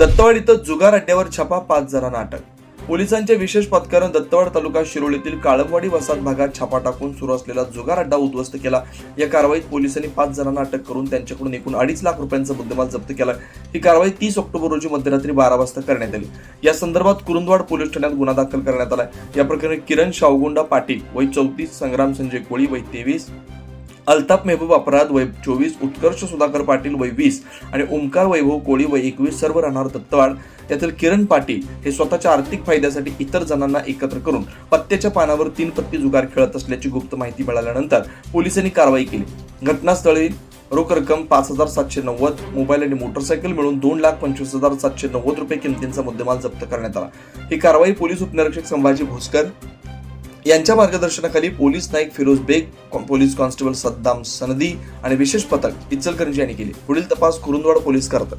दत्तवाड इथं जुगार अड्ड्यावर छापा पाच जणांना अटक पोलिसांच्या विशेष पथकानं दत्तवाड तालुका शिरोळीतील काळमवाडी वसाहत भागात छापा टाकून सुरू असलेला जुगार अड्डा उद्ध्वस्त केला. या कारवाईत पोलिसांनी पाच जणांना अटक करून त्यांच्याकडून एकूण अडीच लाख रुपयांचा मुद्देमाल जप्त केला. ही कारवाई तीस ऑक्टोबर रोजी मध्यरात्री बारा वाजता करण्यात आली. या संदर्भात कुरुंदवाड पोलीस ठाण्यात गुन्हा दाखल करण्यात आला. या प्रकरणी किरण शावगुंडा पाटील वय चौतीस संग्राम संजय कोळी वय तेवीस अल्ताफ मेहबूब अपराध वय चोवीस उत्कर्ष सुधाकर पाटील वय वीस आणि ओंकार वैभव कोळी वय एकवीस सर्व राहणार दत्तवाड. त्यातील किरण पाटील हे स्वतःच्या आर्थिक फायद्यासाठी इतर जणांना एकत्र करून पत्त्याच्या पानावर तीन पत्ती जुगार खेळत असल्याची गुप्त माहिती मिळाल्यानंतर पोलिसांनी कारवाई केली. घटनास्थळी रोख रक्कम पाच हजार सातशे नव्वद मोबाईल आणि मोटरसायकल मिळून दोन लाख पंचवीस हजार सातशे नव्वद रुपये किमतींचा मुद्देमाल जप्त करण्यात आला. ही कारवाई पोलीस उपनिरीक्षक संभाजी भोसकर यांच्या मार्गदर्शनाखाली पोलीस नाईक फिरोज बेग कॉ- पोलीस कॉन्स्टेबल सद्दाम सनदी आणि विशेष पथक इचलकरंजी यांनी केली. पुढील तपास कुरुंदवाड पोलीस करतात.